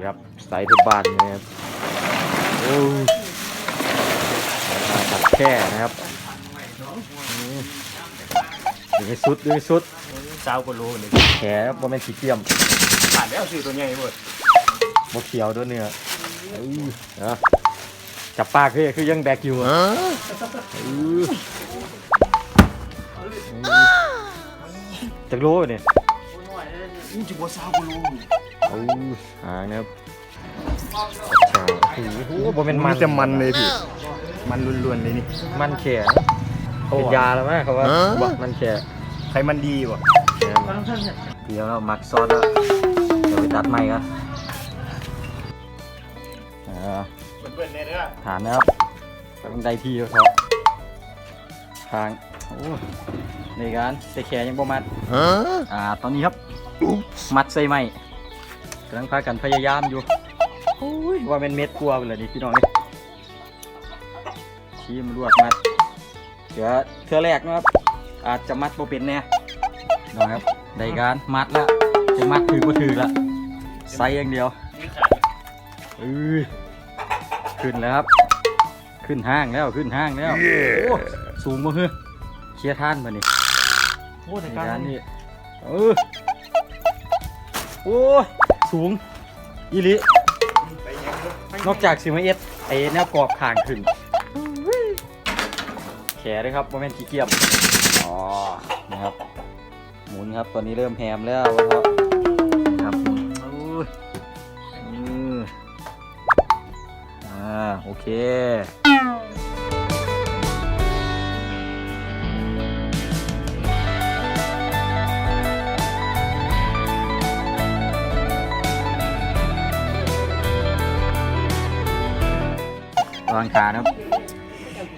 นี่ครับใส่ที่บ้านนี่นะครับโอ้ยมาตัดแค่นะครับอืมดูไม่สุดดูไม่สุดสาวก็รู้เลยแขนบ่แม่นสีเกียมผ่านแล้วสื่อตัวใหญ่เบิดบ่เขียวด้วยเนื้อเอ้ยเอาจับปากคือคือยังแบกอยู่อะเออจักโลเนี่ยนี่จิบัวสาวก็รู้ โอ้ยหางนะครับชาโอ้โหบ่เป็นมันจะมันเลยพี่ มันล้วนๆเลยนี่ มันแข็งเป็นยาแล้วมั้ยเขาว่าบ่มันแข็งใครมันดีวะเดี๋ยวเรามักซอสแล้วเดี๋ยวไปตัดใหม่กันอ่าเพื่อนๆเนี่ยเด้อฐานนะครับกำลังได้ที่แล้วครับทางโอ้ในการใส่แขนยังบ่มัดอ่าตอนนี้ครับ มัดใส่ไหม กำลังพากันพยายามอยู่โอ้ยว่าเป็นเม็ดกลัวไปเลยนี่พี่น้องนี่ชี้มนรวดมัดเดี๋ยวเทื่อแรกนะครับ อาจจะมัดบ่เป็นแน่นะครับได้การมัดแล้วจะมัดถือบ่ถือละใส่อย่างเดียวเอ้ยขึ้นแล้วครับ ขึ้นห้างแล้วขึ้นห้างแล้วโอ้สูงมาเฮ้ยเคลียร์ท่านมานี่โอ้ในในการการนี่เออโอ้ย สูงอีหลินอกจากสิมาเอ็ดไอ้แนวกรอบข่างขึ้นแขนด้วยครับโมเมนต์ขี้เกียจอ๋อนะครับ หมุนครับตอนนี้เริ่มแฮมแล้วเพราะนะครับโอ้ยอืออ่าโอเค วางขานะครับ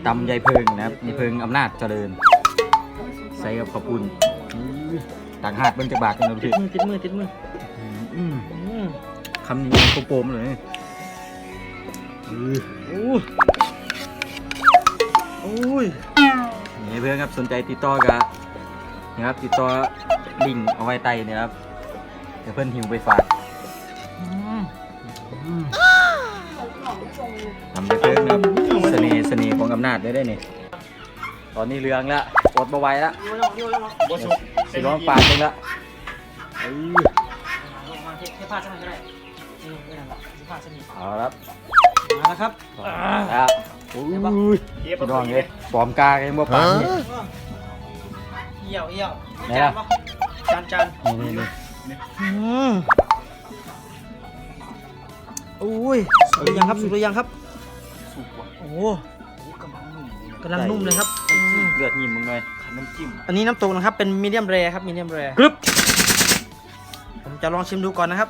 ตำยายเพิงนะครับยายเพิงอำนาจเจริญ ใส่กับข้าวปุ้นอื้อต่างหากเบิ่งจากบากกันนะพี่มือติดมือติดมืออืมอืมคำนี้โปมๆเลยอื้อโอ้ยโอ้ยนี่เพื่อนครับสนใจติดต่อกับนะครับติดต่อลิงก์เอาไว้ใต้นี่นะครับเดี๋ยวเพื่อนหิวไปฝาก ทำยายเพิงนะครับเสน่ห์เสน่ห์ของอำนาจได้ได้นี่ตอนนี้เรืองแล้วอดมาไหว้แล้วบัวสุกสิร้องปากเองละอื้อมาเทเทผ้าสักหน่อยก็ได้นี่ไม่นานหรอกเทผ้าสักนิดเอาละครับมาแล้วครับแล้วโอ้ยเย็บพี่น้องเลยปลอมกากันบ่ปากนี่เยี่ยวเยี่ยวไหนจาล่ะนปะจานจานนี่นี่ อืมโอ้ยสุกหรือยังครับสุกหรือยังครับ สุกว่ะโอ้โอ้กำลังนุ่มเลยนะกำลังนุ่มเลยครับอืมเลือดยิ้มมึงหน่อยขันน้ำจิ้มอันนี้น้ำตกนะครับเป็นมีเดียมแรครับมีเดียมแรกรึบผมจะลองชิมดูก่อนนะครับ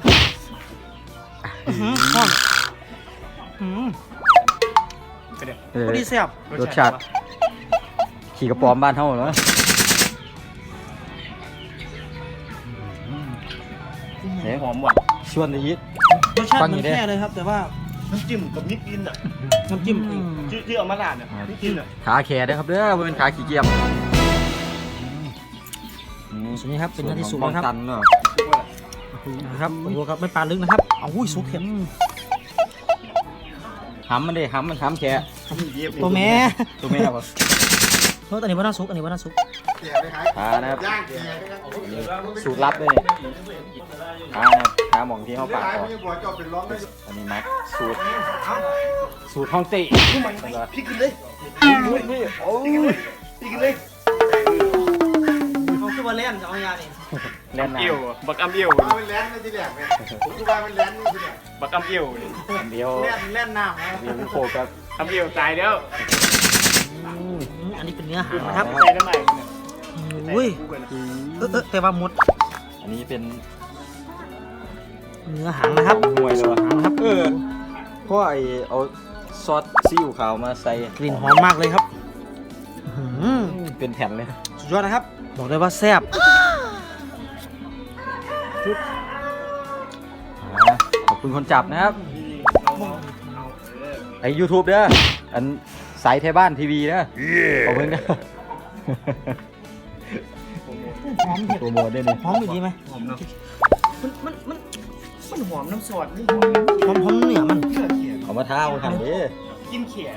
อื้อหือหอมอื้อหือก็เดี๋ยว เออพอดีแซ่บรสชาติขี่กระป๋อมบ้านเฮาเหรอเนี่ยหอมหวานชวนได้ยิด รสชาติฟังเหอยู่มือนดิแค่เลยครับ แต่ว่าน้ำจิ้มกับนิดกินอะน้ำจิ้มอีกที่ที่เอามาราดเนี่ยนิดกินอะขาแขนนะครับเด้อบ่เป็นขาขี้เกียจส่วนนี้ครับเป็นหน้าที่สุกป้องนะครับกันเนาะสุกว่าล่ะนะครับโอ้โหครับไม่ปลาลึกนะครับเอาหุ้ยสุกเข็มหำมันดิหำมันหำแขเย็บตัวแม่ตัวแม่ครับเฮ้ยอันนี้ว่าน่าสุกอันนี้ว่าน่าสุก ขานะครับสูตรลับเลยนี่ขานะครับขาหมองที่เฮาปากก่อนอันนี้มักสูตรสูตรห้องเตะพี่กินเลยนี่โอ้ยพี่กินเลยเขาคือว่าเล่นจะเอายาเนี่ยแน่นหนาเอี่ยวอะบักอัมเอี่ยวว่าเป็นแลนด์ในที่แรกเนี่ยผมก็ว่าเป็นแลนด์นี่ที่แรกบักอัมเอี่ยวนี่อันเดียวเล่นเล่นน้ำนะครับเดียวโคกับอัมเอี่ยวตายแล้วอืมอันนี้เป็นเนื้อหางนะครับใส่น้ำมันเนี่ยอุ้ยคู่กันนะเออเออแต่ว่าหมดอันนี้เป็นเนื้อหางนะครับห่วยเลยวะหางนะครับเออเพราะไอเอาซอสซีอิ๊วขาวมาใส่กลิ่นหอมมากเลยครับอื้อหือเป็นแผ่นเลยสุดยอดนะครับ บอกเลยว่าแซ่บอ่าขอบคุณคนจับนะครับเอาเอาเอาเออไอยูทูบเด้ออันสายไทยบ้านทีวีเด้อขอบคุณเด้อ หอมเผ็ดโปรโมทได้เลยหอมอยู่ดีไหมหอมเนาะมันมันมันมันหอมน้ำซอสนี่หอมผมผมเหนือมันเนื้อเขียดเอามาท้าเอาทันดิกินเขียด